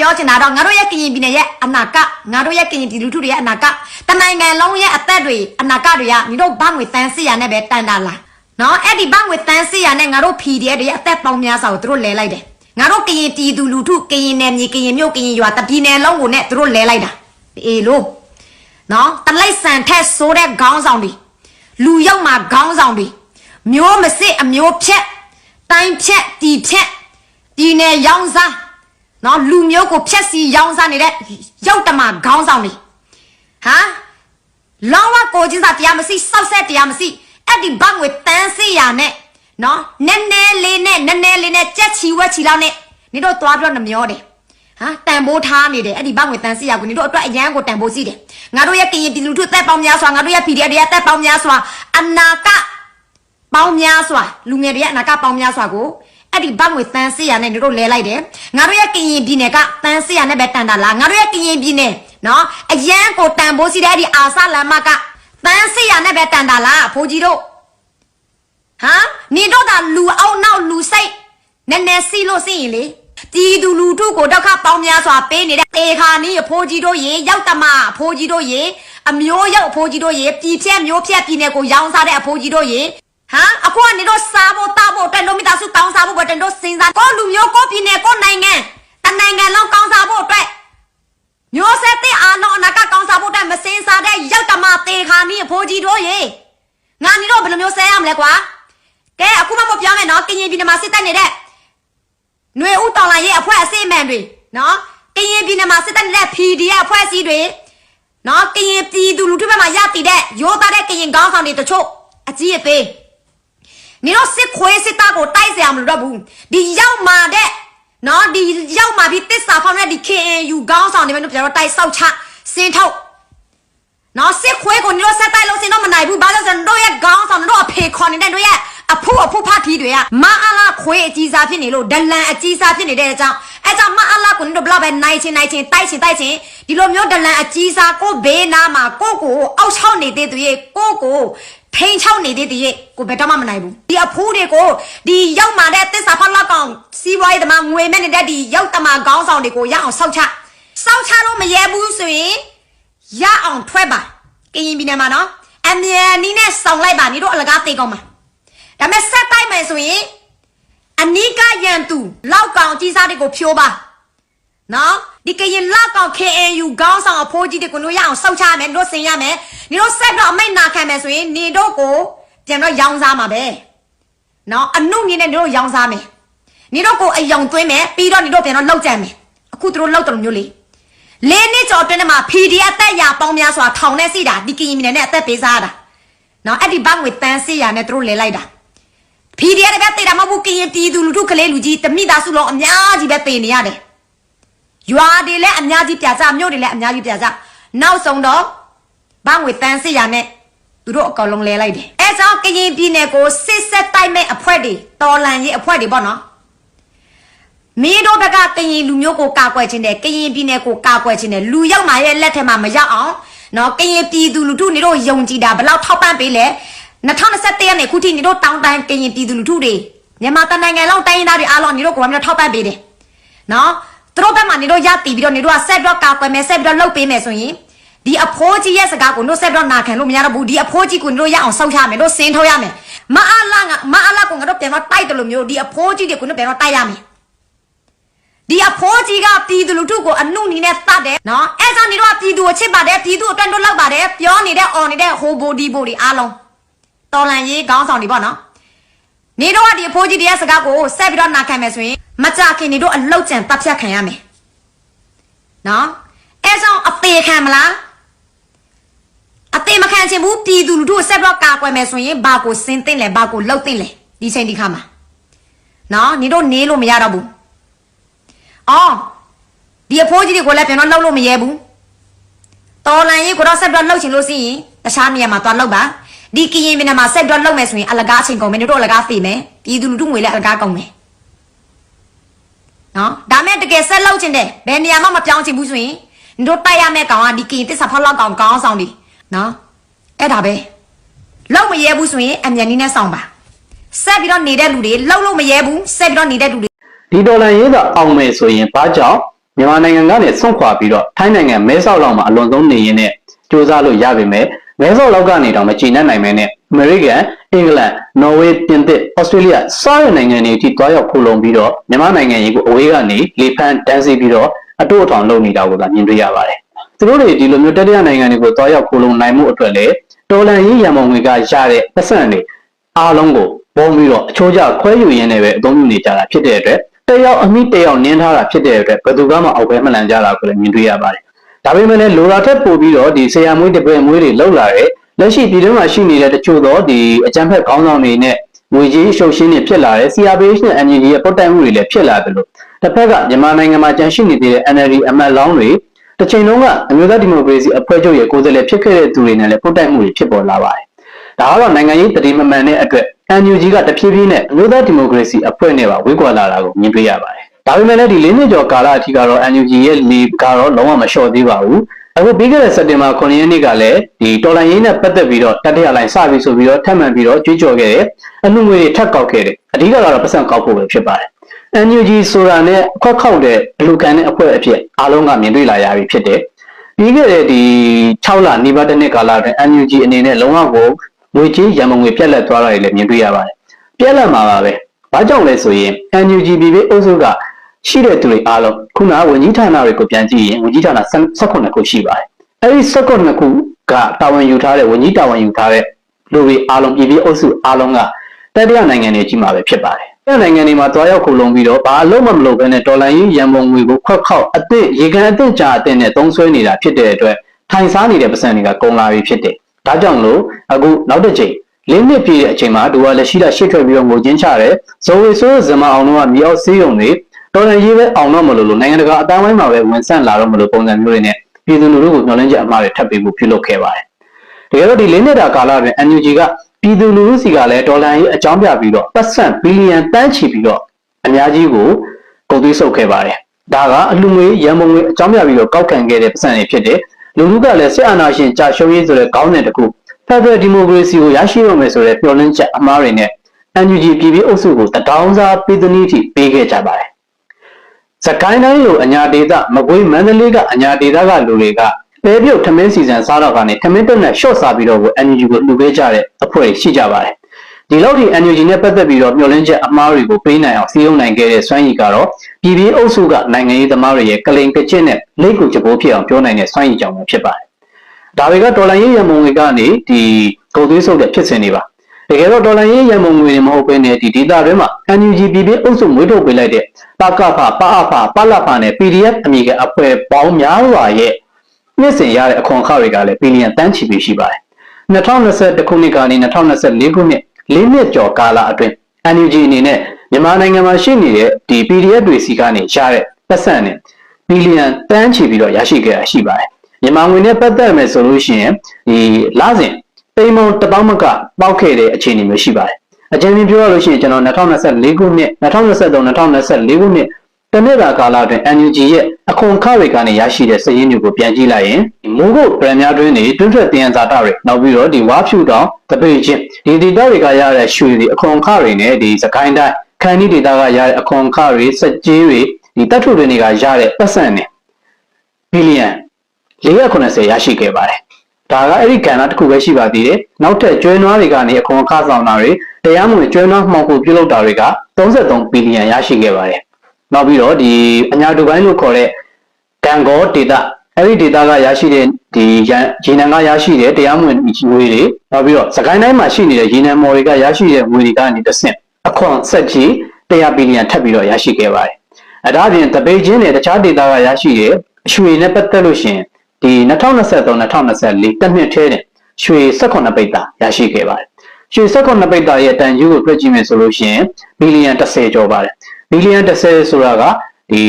ပြောချင်တာတော့ငါတို့ရဲ့ကရင်ပြည်နယ်ရဲ့အနာကငါတို့ရဲ့ကရင်ပြည်လူထုတွေရဲ့အနာကတနိုင်ငံလုံးရဲ့အသက်တွေအနာကတွေကညီတို့ဘာငွေတန်းစီရနဲ့ပဲတန်တာလားနော်အဲ့ဒီဘာငွေတန်းစီရနဲ့ငါတို့ PDF တွေရဲ့အသက်ပေါင်းများစွာကိုသူတို့လဲလိုက်တယ်ငါတို့ကရင်ပြည်သူလူထုကရင်နယ်မြေကရင်မြို့ကရင်ရွာတပြည်နယ်လုံးကိုနဲ့သူတို့လဲလိုက်တာအေးလို့နော်တလိုက်ဆန်ထက်ဆိုးတဲ့ခေါင်းဆောင်တွေလူရောက်မှာခေါင်းဆောင်တွေမျိုးမစစ်အမျိုးဖြက်တိုင်းဖြက်တီဖြက်ပြည်နယ်ရောင်းစား နော်လူမျိုးကိုဖျက်ဆီးရောင်းစားနေတဲ့ရုပ်တမခေါင်းဆောင်တွေဟာလောင်းဝကိုကြီးစားတရားမရှိစောက်ဆက်တရားမရှိအဲ့ဒီဘငွေတန်းစီရနဲ့နော်နည်းနည်းလေးနဲ့နည်းနည်းလေးနဲ့ကြက်ချီဝက်ချီလောက်နဲ့နေတော့သွားပြီးတော့နှမျောတယ်ဟာတန်ဖိုးထားနေတယ်အဲ့ဒီဘငွေတန်းစီရကိုနေတော့အတွက်အရန်ကိုတန်ဖိုးစီးတယ်ငါတို့ရဲ့ကရင်ပြည်လူထုတက်ပေါင်းများစွာငါတို့ရဲ့ PDF တွေရဲ့တက်ပေါင်းများစွာအနာကပေါင်းများစွာလူငယ်တွေရဲ့အနာကပေါင်းများစွာကို အဲ့ဒီဘတ်ငွေတန်းစီရနဲ့တို့လဲလိုက်တယ်ငါတို့ရဲ့ကရင်ပြည်နယ်ကတန်းစီရနဲ့ပဲတန်တာလားငါတို့ရဲ့ကရင်ပြည်နယ်နော်အရန်ကိုတန်ဖိုးစီတဲ့အဲ့ဒီအာဆလမ်မကတန်းစီရနဲ့ပဲတန်တာလားဖိုးကြီးတို့ဟမ်နေတော့ကလူအောင်နောက်လူစိတ်နည်းနည်းစီလို့စီရင်လေပြည်သူလူထုကိုဒုက္ခပေါင်းများစွာပေးနေတဲ့တေခါနီးအဖိုးကြီးတို့ရေရောက်တမအဖိုးကြီးတို့ရေအမျိုးရောက်အဖိုးကြီးတို့ရေပြည်ဖြက်မျိုးဖြက်ပြည်နယ်ကိုရောင်းစားတဲ့အဖိုးကြီးတို့ရေ ဟမ်အခုကနေတော့စားဖို့တောက်ဖို့အတွက်လို့မိသားစုကောင်းစားဖို့အတွက်တို့စဉ်းစားကိုလူမျိုးကိုပြည်နယ်ကိုနိုင်ငံတနိုင်ငံလုံးကောင်းစားဖို့အတွက်မျိုးဆက်တဲ့အာလုံးအနာကကောင်းစားဖို့အတွက်မစင်စားတဲ့ရောက်တမတေခါနီးအဖိုးကြီးတို့ရေငါနေတော့ဘယ်လိုမျိုးဆဲရမလဲကွာကဲအခုမှမပြောမယ်နော်ကရင်ပြည်နယ်မှာစစ်တပ်နေတဲ့ຫນွေဦးတော်လိုင်းရဲ့အဖွဲ့အစည်းအမှန်တွေနော်ကရင်ပြည်နယ်မှာစစ်တပ်နေတဲ့ PDF အဖွဲ့အစည်းတွေနော်ကရင်ပြည်သူလူထုဘက်မှာရတည်တဲ့ရိုးသားတဲ့ကရင်ခေါင်းဆောင်တွေတချို့အကြီးအသေး နေတော့စစ်ခွေးစစ်သားကိုတိုက်เสียမလို့တော့ဘူးဒီရောက်มาတဲ့နော်ဒီရောက်มาပြီးတစ္ဆာဖောင်းတဲ့ဒီ KNU ခေါင်းဆောင်တွေပဲတို့ပြန်တော့တိုက်ဆောက်ချစင်းထုတ်နော်စစ်ခွေးကိုနေတော့ဆက်တိုက်လို့စင်တော့မနိုင်ဘူးဘာလို့လဲဆိုတော့တို့ရဲ့ခေါင်းဆောင်တို့အဖေခေါ်နေတဲ့တို့ရဲ့အဖို့အဖို့ဖတ်ထီတွေကမအားလားခွေးအကြီးစားဖြစ်နေလို့ဒလန်အကြီးစားဖြစ်နေတဲ့အကြောင်းအဲကြောင့်မအားလားကိုနေတို့ဘလောက်ပဲနိုင်ချင်းနိုင်ချင်းတိုက်ချင်းတိုက်ချင်းဒီလိုမျိုးဒလန်အကြီးစားကိုဘေးနားမှာကိုကိုအောက်ချောက်နေတဲ့သူရဲ့ကိုကို ထိန်ချောက်နေတဲ့သူရဲ့ကိုဘယ်တော့မှမနိုင်ဘူးဒီအဖိုးတွေကိုဒီရောက်มาတဲ့တစ္ဆာဖောက်လောက်ကောင်စီးပွားရေးသမားငွေမဲ့နေတဲ့ဒီရောက်တမခေါင်းဆောင်တွေကိုရအောင်ဆောက်ချဆောက်ချလို့မရဲဘူးဆိုရင်ရအောင်ထွက်ပါကရင်ပြည်နယ်မှာနော်အမြန်နီးနဲ့ဆောင်လိုက်ပါနေတို့အလကားတေကောင်းမှာဒါပေမဲ့ဆက်တိုက်မယ်ဆိုရင်အနိကရန်သူလောက်ကောင်ကြီးစားတွေကိုဖြိုးပါနော် ဒီကရင်လောက်ကောင် KNU ခေါင်းဆောင်အဖိုးကြီးတွေကိုတို့ရအောင်စောက်ချရမယ်တို့ဆင်ရမယ်နေတို့ဆက်တော့အမိတ်နာခံမယ်ဆိုရင်နေတို့ကိုပြန်တော့ရောင်းစားမှာပဲနော်အနုနေနဲ့နေတို့ရောင်းစားမယ်နေတို့ကိုအယောင်သွင်းမယ်ပြီးတော့နေတို့ပြန်တော့လောက်ကြံမယ်အခုသူတို့လောက်တယ်လို့မျိုးလေးလေးနှစ်ကျော်အတွင်းထဲမှာ PDF တက်ရပေါင်းများစွာထောင်နဲ့စီတာဒီကရင်မြနယ်နဲ့အသက်ပေးစားရတာနော်အဲ့ဒီဘငွေတန်းစီရနဲ့သူတို့လဲလိုက်တာ PDF တွေပဲတေတာမဟုတ်ဘူးကရင်ပြည်သူလူထုကလေးလူကြီးတမိသားစုလုံးအများကြီးပဲတေနေရတယ် ရွာတွေလည်းအများကြီးပြကြမြို့တွေလည်းအများကြီးပြကြနောက်ဆုံးတော့ဘငွေတန်းစီရနဲ့သူတို့အကောင်လုံးလဲလိုက်တယ်အဲကြောင့်ကရင်ပြည်နယ်ကိုစစ်ဆက်တိုက်မဲ့အဖွဲ့တွေတော်လန်ရေးအဖွဲ့တွေပေါ့နော်မင်းတို့ဘက်ကကရင်လူမျိုးကိုကာကွယ်ခြင်းတယ်ကရင်ပြည်နယ်ကိုကာကွယ်ခြင်းတယ်လူရောက်มาရဲ့လက်ထက်မှာမရောက်အောင်နော်ကရင်ပြည်သူလူထုနေတို့ယုံကြည်တာဘယ်လောက်ထောက်ပံ့ပေးလဲ2021ရက်နေ့ခုထိနေတို့တောင်းတန်းကရင်ပြည်သူလူထုတွေမြန်မာတနိုင်ငံလုံးတိုင်းရင်းသားတွေအားလုံးနေတို့ကိုယ်ကထောက်ပံ့ပေးတယ်နော် သူတို့ဘက်မှာနေတို့ရတည်ပြီးတော့နေတို့ကဆက်ပြီးတော့ကာကွယ်မယ်ဆက်ပြီးတော့လှုပ်ပေးမယ်ဆိုရင်ဒီအဖိုးကြီးရဲ့စကားကိုတို့ဆက်ပြီးတော့နာခံလို့မရတော့ဘူးဒီအဖိုးကြီးကိုတို့ရအောင်ဆောက်ချမယ်တို့စင်းထုတ်ရမယ်မအားလားငါမအားလားကိုငါတို့ပြန်တော့တိုက်တယ်လို့မျိုးဒီအဖိုးကြီးတွေကိုတို့ပြန်တော့တိုက်ရမယ်ဒီအဖိုးကြီးကပြည်သူလူထုကိုအနှုနီနဲ့တတ်တယ်နော်အဲကြောင့်နေတော့ပြည်သူကိုချစ်ပါတယ်ပြည်သူအတွက်တို့လောက်ပါတယ်ပြောနေတဲ့အော်နေတဲ့ဟိုဘိုဒီဘိုဒီအားလုံးတော်လန်ရေးခေါင်းဆောင်တွေပေါ့နော်နေတော့ကဒီအဖိုးကြီးတရားစကားကိုဆက်ပြီးတော့နာခံမယ်ဆိုရင် မကြခင်နေတော့အလောက်ကျန်တပ်ဖြတ်ခံရမယ်နော်အဲကြောင့်အသေးခံမလားအသေးမခံချင်ဘူးပြည်သူလူထုကိုဆက်ပြီးတော့ကာကွယ်မယ်ဆိုရင်ဘာကိုစင်းသိမ့်လဲဘာကိုလှုပ်သိမ့်လဲဒီချိန်ဒီခါမှာနော်နေတော့နေလို့မရတော့ဘူးအော်ဒီအဖိုးကြီးတွေကိုလည်းပြန်တော့လှုပ်လို့မရဲဘူးတော်လန်ရေးကိုတော့ဆက်ပြီးတော့လှုပ်ချင်လို့ရှိရင်တခြားနေရာမှာသွားလှုပ်ပါဒီကရင်ပြည်နယ်မှာဆက်ပြီးတော့လှုပ်မယ်ဆိုရင်အလကားအချိန်ကုန်မယ်တို့အလကားဖေးမယ်ပြည်သူလူထုငွေလည်းအလကားကုန်မယ် နော်ဒါမဲ့တကယ်ဆက်လှုပ်ချင်တယ်ဘယ်နေရာမှမပြောင်းချင်ဘူးဆိုရင်တို့တိုက်ရမယ့်ကောင်ကဒီကရင်တစ္ဆာဖောက်လောက်ကောင်ကောင်းဆောင်ဒီနော်အဲ့ဒါပဲလှုပ်မရဲဘူးဆိုရင်အမြန်နည်းနဲ့ဆောင်ပါဆက်ပြီးတော့နေတဲ့လူတွေလှုပ်လို့မရဲဘူးဆက်ပြီးတော့နေတဲ့လူတွေဒီဒေါ်လာရေးကအောင်မယ်ဆိုရင်ဘာကြောင့်မြန်မာနိုင်ငံကနေဆွန့်ခွာပြီးတော့ထိုင်းနိုင်ငံမဲဆောက်လောက်မှာအလွန်ဆုံးနေရင်းနဲ့စူးစမ်းလို့ရပါမယ်မဲဆောက်လောက်ကနေတော့မကြည်နပ်နိုင်မဲနဲ့ အမေရိကန်အင်္ဂလန်နော်ဝေးပြင်သစ်ဩစတြေးလျစတဲ့နိုင်ငံတွေအထိတွားရောက်ခိုလုံပြီးတော့မြန်မာနိုင်ငံကြီးကိုအဝေးကနေလေဖန်တန်းစီပြီးတော့အတိုးအထောင်လုပ်နေတာကိုသာမြင်တွေ့ရပါတယ်သူတို့တွေဒီလိုမျိုးတတိယနိုင်ငံတွေကိုတွားရောက်ခိုလုံနိုင်မှုအတွက်လေတော်လန်ရေးရန်ပုံငွေကရတဲ့ပတ်စံတွေအားလုံးကိုပုံပြီးတော့အချိုးကျခွဲယူရင်းနဲ့ပဲအသုံးပြုနေကြတာဖြစ်တဲ့အတွက်တယောက်အမိတယောက်နင်းထားတာဖြစ်တဲ့အတွက်ဘယ်သူမှအောက်ပဲမလန်ကြတာကိုလည်းမြင်တွေ့ရပါတယ်။ဒါပေမဲ့လည်းလိုရာထက်ပိုပြီးတော့ဒီဆရာမွေးတပည့်မွေးတွေလောက်လာတဲ့ လက်ရှိပြည်တွင်းမှာရှိနေတဲ့တချို့သောဒီအကြံဖက်ခေါင်းဆောင်တွေနဲ့ငွေကြီးရှုပ်ရှင်းတွေဖြစ်လာတဲ့ CRPH နဲ့ NGO ရဲ့ပုတ်တိုက်မှုတွေလည်းဖြစ်လာတယ်လို့တစ်ဖက်ကမြန်မာနိုင်ငံမှာကြန့်ရှိနေသေးတဲ့ NLD အမတ်လောင်းတွေတစ်ချိန်လုံးကအမျိုးသားဒီမိုကရေစီအဖွဲ့ချုပ်ရဲ့ကိုယ်စားလှယ်ဖြစ်ခဲ့တဲ့သူတွေနဲ့လည်းပုတ်တိုက်မှုတွေဖြစ်ပေါ်လာပါတယ်။ဒါကတော့နိုင်ငံရေးတတိမမှန်တဲ့အတွက် NUG ကတဖြည်းဖြည်းနဲ့အမျိုးသားဒီမိုကရေစီအဖွဲ့နဲ့ပါဝေးကွာလာတာကိုမြင်တွေ့ရပါတယ်။ဒါပေမဲ့လည်းဒီ၄နှစ်ကျော်ကာလအထိကတော့ NUG ရဲ့လေကတော့လုံးဝမလျှော့သေးပါဘူး။ အခုပြီးခဲ့တဲ့စက်တင်ဘာ9ရက်နေ့ကလည်းဒီတော်လိုင်းရေးနဲ့ပတ်သက်ပြီးတော့တတိယလိုင်းစပြီးဆိုပြီးတော့ထပ်မံပြီးတော့ကြွေးကြော်ခဲ့တယ်။အမှုငွေတွေထပ်ကောက်ခဲ့တယ်။အဓိကကတော့ပတ်စံကောက်ဖို့ပဲဖြစ်ပါတယ်။ NUG ဆိုတာနဲ့အခွက်ခောက်တဲ့အလူခံတဲ့အဖွဲ့အဖြစ်အားလုံးကမြင်တွေ့လာရပြီဖြစ်တယ်။ပြီးခဲ့တဲ့ဒီ6လနေပါတဲ့နှစ်ကာလအတွင်း NUG အနေနဲ့လုံးဝကိုငွေကြေးရန်မုံငွေပြက်လက်သွားတာတွေလည်းမြင်တွေ့ရပါတယ်။ပြက်လက်မှာပါပဲ။ဘာကြောင့်လဲဆိုရင် NUG ပြည်ပြည်အုပ်စုက ရှိတဲ့သူတွေအားလုံးခုနဝန်ကြီးဌာနတွေကိုပြန်ကြည့်ရင်ဝန်ကြီးဌာန18ခုရှိပါတယ်။အဲဒီ18ခုကတာဝန်ယူထားတဲ့ဝန်ကြီးတာဝန်ယူထားတဲ့လူတွေအားလုံးပြည်ပြည်အုပ်စုအားလုံးကတတိယနိုင်ငံတွေကြီးမှာပဲဖြစ်ပါတယ်။တတိယနိုင်ငံတွေမှာတွားရောက်ခုလုံပြီးတော့ဘာအလုံးမမလုပ်ဘဲနဲ့ဒေါ်လာရင်းရန်ပုံငွေကိုခွက်ခောက်အသင့်ရေကန်အသင့်ကြာအသင့်နဲ့သုံးဆွဲနေတာဖြစ်တဲ့အတွက်ထိုင်စားနေတဲ့ပတ်စံတွေကကုန်လာပြီဖြစ်တယ်။ဒါကြောင့်လို့အခုနောက်တစ်ချိန်လေးနှစ်ပြည့်တဲ့အချိန်မှာဒူကလက်ရှိလက်ရှစ်ထွက်ပြီးတော့ငိုချင်းချတယ်ဇိုဝေဆိုးဇမအောင်တို့ကမြေအောက်စေးုံတွေ တော်တော်ရေးပဲအောင်တော့မလို့လို့နိုင်ငံတကာအတိုင်းဝိုင်းမှာပဲဝင်ဆန့်လာတော့မလို့ပုံစံမျိုးတွေနဲ့ပြည်သူလူထုကိုမျှော်လင့်ချက်အမှားတွေထပ်ပြီးမှုပြုလုပ်ခဲ့ပါတယ်တကယ်တော့ဒီလေးနှစ်တာကာလတွင် NUG ကပြည်သူလူထုစီကလည်းဒေါ်လာရေးအကြောင်းပြပြီးတော့ပတ်စံဘီလီယံတန်းချီပြီးတော့အများကြီးကိုကုန်သွေးဆုပ်ခဲ့ပါတယ်ဒါကအလှငွေရန်ပုံငွေအကြောင်းပြပြီးတော့ကောက်ခံခဲ့တဲ့ပတ်စံတွေဖြစ်တယ်လူထုကလည်းစစ်အာဏာရှင်ကြာရှုံးရေးဆိုတဲ့ခေါင်းစဉ်တစ်ခုဖက်ဒရယ်ဒီမိုကရေစီကိုရရှိရမယ်ဆိုတဲ့မျှော်လင့်ချက်အမှားတွေနဲ့ NUG ပြည်ပြည်အုပ်စုကိုတတောင်းစားပြည်သူနည်းထိပေးခဲ့ကြပါတယ်။ စကိုင်းတိုင်းလိုအညာဒေသမကွေးမန္တလေးကအညာဒေသကလူတွေကပဲပြုတ်ထမင်းစီစဉ်စားတော့ကနေထမင်းတက်နဲ့ရှော့စားပြီးတော့ကို NUG ကိုလှူပေးကြတဲ့အဖွဲ့ရှိကြပါတယ်။ဒီလောက်ထိ NUG နဲ့ပတ်သက်ပြီးတော့မျှော်လင့်ချက်အမှားတွေကိုပေးနိုင်အောင်စီးရုံနိုင်ခဲ့တဲ့စွမ်းရည်ကတော့ပြည်ပြည်အုပ်စုကနိုင်ငံရေးသမားတွေရဲ့ကလိန်ကကျစ်နဲ့လိတ်ကူကြပိုးဖြစ်အောင်ပြောနိုင်တဲ့စွမ်းရည်ကြောင့်ပဲဖြစ်ပါတယ်။ဒါတွေကဒေါ်လာရေးရန်ပုံငွေကနေဒီကုန်သွေးဆုပ်တဲ့ဖြစ်စဉ်တွေပါ တကယ်တော့ဒေါ်လာရေးရန်ပုံငွေတွေမဟုတ်ဘဲနဲ့ဒီဒေတာတွေမှာ NUG ပြည်ပြည်အုပ်စုမွေးထုတ်ပေးလိုက်တဲ့ပကဖပအဖပလဖနဲ့ PDF အမည်ကအဖွဲပေါင်းများစွာရဲ့နှစ်စဉ်ရတဲ့အခွန်အခတွေကလည်းဘီလီယံတန်းချီပြီးရှိပါတယ်2021ခုနှစ်ကနေ2024ခုနှစ်လေးနှစ်ကျော်ကာလအတွင်း NUG အနေနဲ့မြန်မာနိုင်ငံမှာရှိနေတဲ့ဒီ PDF တွေစီကနေရတဲ့ပတ်စံနဲ့ဘီလီယံတန်းချီပြီးတော့ရရှိခဲ့တာရှိပါတယ်မြန်မာငွေနဲ့ပတ်သက်မယ်ဆိုလို့ရှိရင်ဒီလစဉ် တိမ်မုံတပေါင်းမကပေါက်ခဲ့တဲ့အခြေအနေမျိုးရှိပါတယ်။အကြံဉာဏ်ပြောရလို့ရှိရင်ကျွန်တော်2024ခုနှစ်2023 2024ခုနှစ်တနေ့တာကာလအတွင်း NUG ရဲ့အခွန်အခတွေကနေရရှိတဲ့စည်ရင်းတွေကိုပြန်ကြည့်လိုက်ရင်မိုးကုတ်ဗရန်များတွင်းတွေတွင်းထွက်တင်ရန်စာတတွေနောက်ပြီးတော့ဒီဝါဖြူတောင်တပိတ်ချင်းဒီဒေတာတွေကရတဲ့ရွှေတွေအခွန်အခတွေနဲ့ဒီစကိုင်းတိုင်းခန်းဒီဒေတာကရတဲ့အခွန်အခတွေစက်ကြီးတွေဒီတပ်ထုတွေကရတဲ့ပတ်စံတွေဘီလီယံ480ရရှိခဲ့ပါတယ်။ ဒါကအဲ့ဒီကဏ္ဍတစ်ခုပဲရှိပါသေးတယ်။နောက်ထပ်ကျွဲနွားတွေကနေအခွန်အခဆောင်တာတွေတရားမဝင်ကျွဲနွားမှောင်ခိုပြုလုပ်တာတွေက33ဘီလီယံရရှိခဲ့ပါတယ်။နောက်ပြီးတော့ဒီအညာတူပိုင်းလို့ခေါ်တဲ့ကံကောဒေတာအဲ့ဒီဒေတာကရရှိတဲ့ဒီရေနံကရရှိတဲ့တရားမဝင်ငွေတွေနောက်ပြီးတော့စကိုင်းတိုင်းမှာရှိနေတဲ့ရေနံမော်တွေကရရှိတဲ့ငွေတွေကနေတစ်ဆင့်အခွန်ဆက်ကြီး100ဘီလီယံထပ်ပြီးတော့ရရှိခဲ့ပါတယ်။အဲဒါအပြင်တပိတ်ချင်းနဲ့တခြားဒေတာကရရှိတဲ့အရွှေနဲ့ပတ်သက်လို့ရှိရင် ဒီ2023 2024တက်နှစ်ထဲနဲ့ရွှေ18ပိတ်တာရရှိခဲ့ပါတယ်။ရွှေ18ပိတ်တာရဲ့တန်ကြီးကိုတွက်ကြည့်မယ်ဆိုလို့ရှိရင်ဘီလီယံ30ကျော်ပါတယ်။ဘီလီယံ30ဆိုတာကဒီ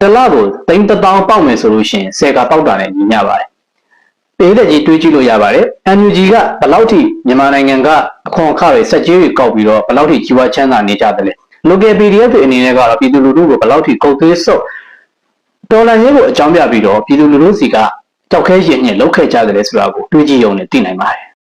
တစ်လကိုသိန်း1000ပေါက်မယ်ဆိုလို့ရှိရင်10ကပေါက်တာနဲ့ညီမျှပါတယ်။ပေးတဲ့ကြီးတွေးကြည့်လို့ရပါတယ်။ NUG ကဘယ်လောက်ထိမြန်မာနိုင်ငံကအခွန်အခတွေစက်ကြီးတွေကောက်ပြီးတော့ဘယ်လောက်ထိကြီးဝါချမ်းသာနေကြတယ်လဲ။ local PDF တွေအနေနဲ့ကတော့ပြည်သူလူထုကိုဘယ်လောက်ထိကုန်သွေးဆု ပ်တော်လန်ရေးကိုအကြောင်းပြပြီးတော့ပြည်သူလူထုစီကကြောက်ခဲရင်ညက်လောက်ခဲ့ကြတယ်ဆိုတာကိုတွေးကြည့်ရုံနဲ့သိနိုင်ပါတယ်